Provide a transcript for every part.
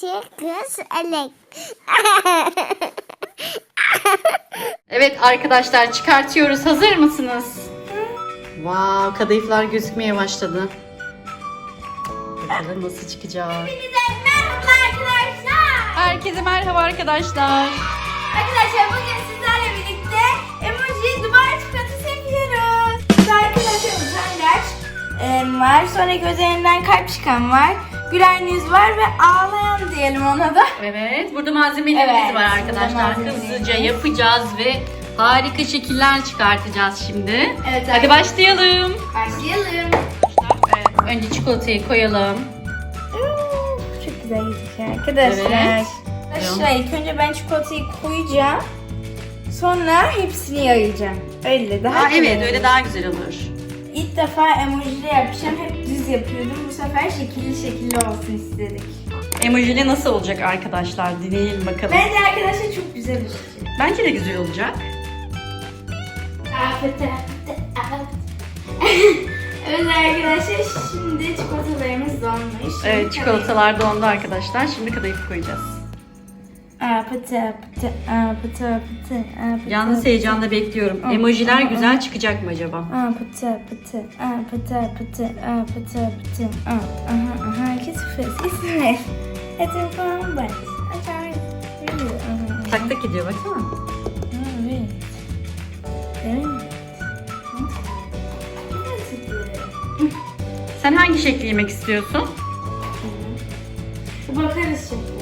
Çıkış elek. Evet arkadaşlar çıkartıyoruz. Hazır mısınız? Wow, kadayıflar gözükmeye başladı. Bakalım nasıl çıkacak. Merhaba arkadaşlar. Herkese merhaba arkadaşlar. Arkadaşlar bugün sizlerle birlikte emoji duvar çikolatası yapıyoruz. Burada arkadaşlar utangaç e, var. Sonra gözlerinden kalp çıkan var. Gülen yüz var ve ağlayan diyelim ona da. Evet, burada malzemelerimiz Evet, var burada arkadaşlar. malzemelerimiz. Hızlıca yapacağız ve harika şekiller çıkartacağız şimdi. Evet, Hadi başlayalım. Başlayalım. Evet, önce çikolatayı koyalım. Çok güzel gözüküyor arkadaşlar. Evet. Arkadaşlar ilk önce ben çikolatayı koyacağım. Sonra hepsini yayacağım. Öyle daha Aa, kolay evet, olur. öyle daha güzel olur. İlk defa emojili yapacağım. Yapıyordum. Bu sefer şekilli şekilli olsun istedik. Emojili nasıl olacak arkadaşlar? Deneyelim bakalım. Bence arkadaşlar çok güzel olacak. Bence de güzel olacak. Afet, afet, afet. evet arkadaşlar şimdi çikolatalarımız donmuş. Evet, çikolatalar dondu arkadaşlar. Şimdi kadayıf koyacağız. Afet, afet, afet, afet. Yalnız heyecanla bekliyorum. Emojiler güzel çıkacak mı acaba? Apıtı apıtı apıtı apıtı apıtı apıtı aha aha fıs ismi Etim falan Açar Tak tak gidiyor baksana. Evet Evet Sen hangi şekli yemek istiyorsun? Bakarız şimdi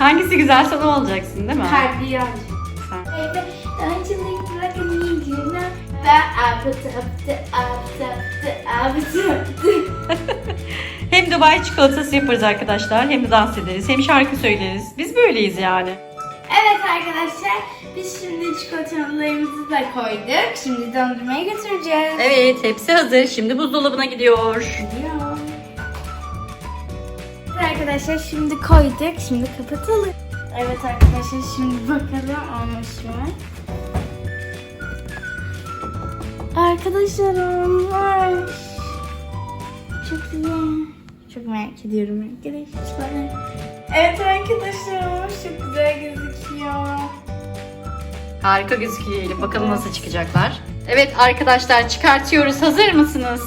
Hangisi güzelse onu olacaksın değil mi? Kalbi Hem Dubai çikolatası yaparız arkadaşlar. Hem de dans ederiz. Hem şarkı söyleriz. Biz böyleyiz yani. Evet arkadaşlar biz şimdi çikolatalarımızı da koyduk. Şimdi dondurmaya götüreceğiz. Evet hepsi hazır. Şimdi buzdolabına gidiyor. Gidiyor. Arkadaşlar şimdi koyduk. Şimdi kapatalım. Evet arkadaşlar şimdi bakalım olmuş mu? Arkadaşlar olmuş. Çok iyi. Çok merak ediyorum arkadaşlar. Evet arkadaşlar olmuş. Çok güzel gözüküyor. Harika gözüküyor Elif. Bakalım nasıl çıkacaklar. Evet arkadaşlar çıkartıyoruz. Hazır mısınız?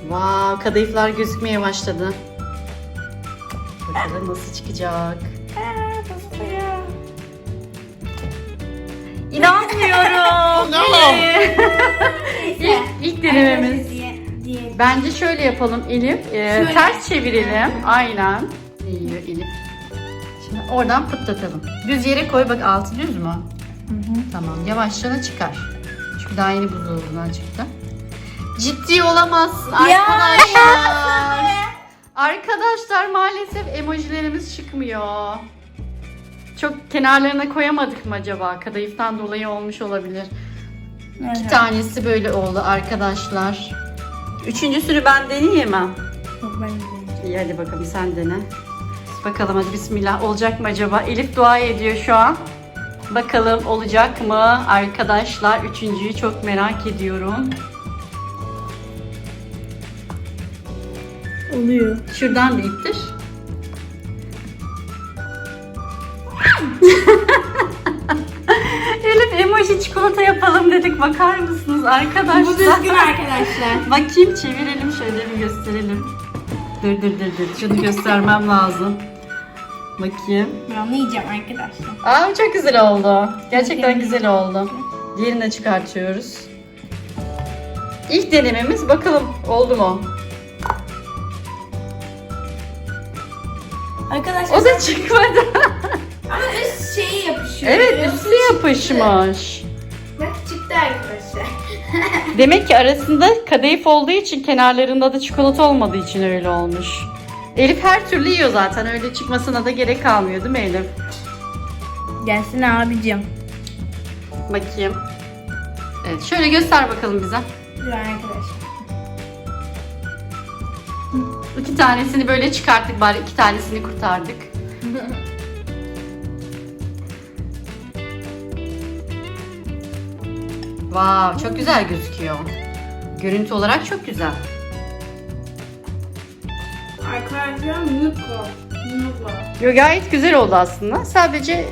Wow, kadayıflar gözükmeye başladı. Bakalım nasıl çıkacak. Aa, pastaya. İnanmıyorum. İlk, ilk denememiz. Arkadaşlar diye- diye- Bence şöyle yapalım Elif. Ee, Şöyle. ters çevirelim. Aynen. İyi Elif. Şimdi oradan pıtlatalım. Düz yere koy bak altı düz mü? Tamam yavaşça da çıkar. Çünkü daha yeni buzdolabından çıktı. Ciddi olamazsın Ya, arkadaşlar. Arkadaşlar maalesef emojilerimiz çıkmıyor. Çok kenarlarına koyamadık mı acaba? Kadayıftan dolayı olmuş olabilir. İki Evet. tanesi böyle oldu arkadaşlar. Üçüncüsünü ben deneyeyim mi? Çok benziyor. İyi hadi bakalım sen dene. Bakalım hadi bismillah olacak mı acaba? Elif dua ediyor şu an. Bakalım olacak mı arkadaşlar? Üçüncüyü çok merak ediyorum. Oluyor. Şuradan bir ittir. Elif emoji çikolata yapalım dedik. Bakar mısınız arkadaşlar? Bu düzgün arkadaşlar. Bakayım çevirelim şöyle bir gösterelim. Dur dur dur dur. Şunu göstermem lazım. Bakayım. Ben yiyeceğim arkadaşlar. Aa çok güzel oldu. Gerçekten güzel oldu. Diğerini de çıkartıyoruz. İlk denememiz bakalım oldu mu? Arkadaşlar O da çıkmadı. ama üst şeyi yapışıyor. evet üstü yapışmış. Bak çıktı arkadaşlar. Demek ki arasında kadayıf olduğu için kenarlarında da çikolata olmadığı için öyle olmuş. Elif her türlü yiyor zaten. Öyle çıkmasına da gerek kalmıyor değil mi Elif? Gelsin abicim. Bakayım. Evet şöyle göster bakalım bize. Dur arkadaşlar. İki tanesini böyle çıkarttık bari iki tanesini kurtardık. Wow, çok güzel gözüküyor. Görüntü olarak çok güzel. Arkadaşlar Miko. Yo, gayet güzel oldu aslında. Sadece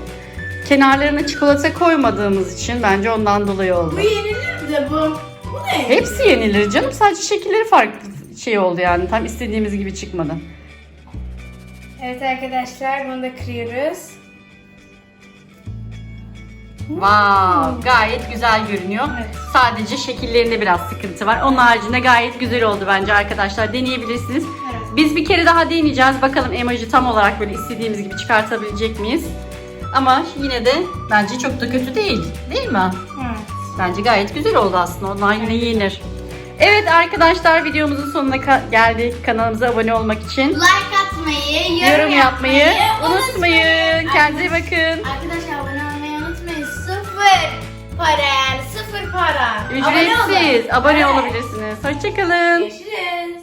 kenarlarına çikolata koymadığımız için bence ondan dolayı oldu. Bu yenilir mi de bu? Bu ne? Hepsi yenilir canım. Sadece şekilleri farklı şey oldu yani. Tam istediğimiz gibi çıkmadı. Evet arkadaşlar bunu da kırıyoruz. Wow, gayet güzel görünüyor. Evet. Sadece şekillerinde biraz sıkıntı var. Onun haricinde gayet güzel oldu bence arkadaşlar. Deneyebilirsiniz. Evet. Biz bir kere daha deneyeceğiz. Bakalım emoji tam olarak böyle istediğimiz gibi çıkartabilecek miyiz? Ama yine de bence çok da kötü değil. Değil mi? Evet. Bence gayet güzel oldu aslında. Onlar yine yenir. Evet arkadaşlar videomuzun sonuna geldik. Kanalımıza abone olmak için. Like atmayı, yorum, Yorum yapmayı unutmayın. unutmayın. Kendinize bakın. Arkadaşlar abone olmayı unutmayın. Sıfır para sıfır para. Abone olun. Ücretsiz. Abone Evet. olabilirsiniz. Hoşçakalın. Görüşürüz.